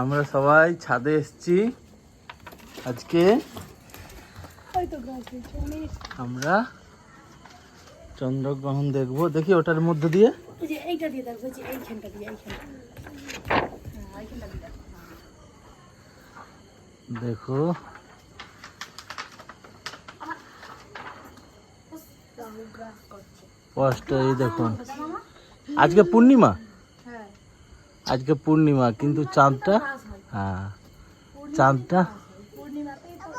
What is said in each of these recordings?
আমরা সবাই ছাদে এসেছি। আজকে আমরা চন্দ্রগ্রহণ দেখব। দেখি ওটার মধ্যে দিয়ে। দেখো হ্যাঁ দেখো। স্পষ্ট এই দেখুন। আজকে পূর্ণিমা। আজকে পূর্ণিমা, কিন্তু চাঁদটা? হ্যাঁ। চাঁদটা?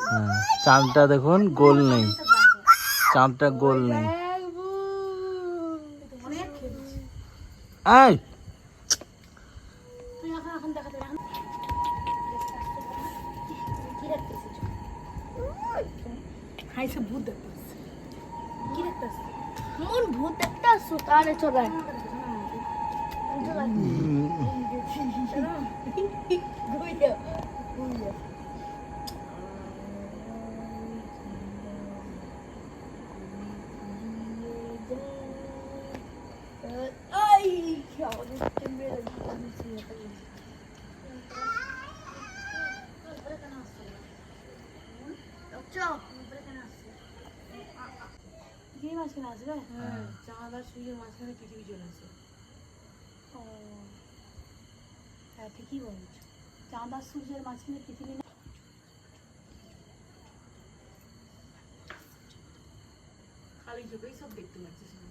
হ্যাঁ। চাঁদটা দেখুন, গোল নেই। চাঁদটা গোল নেই। দেখাতে হাইসে ভূত দেখতেছিস মন ভূত দেখতে চলে। Ay, আমাদের মেরে কি মাঝখানে আসবে হ্যাঁ চাঁদ আর সূর্যের মাঝখানে পৃথিবী চলে আসে হ্যাঁ ঠিকই বলছো? চাঁদ আর সূর্যের মাঝখানে পৃথিবী না খালি চোখেই সব দেখতে পাচ্ছিস না।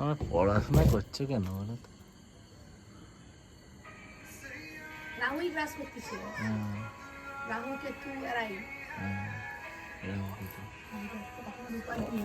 খালি চোখে দেখা হ্যাঁ, রাহু। তোমরা পড়াশোনা করছো কেন বলো তো রাহুই গ্রাস করতেছিল হ্যাঁ, রাহু কেতু এরাই হ্যাঁ, এরকম কিছু। তখন রূপান্তর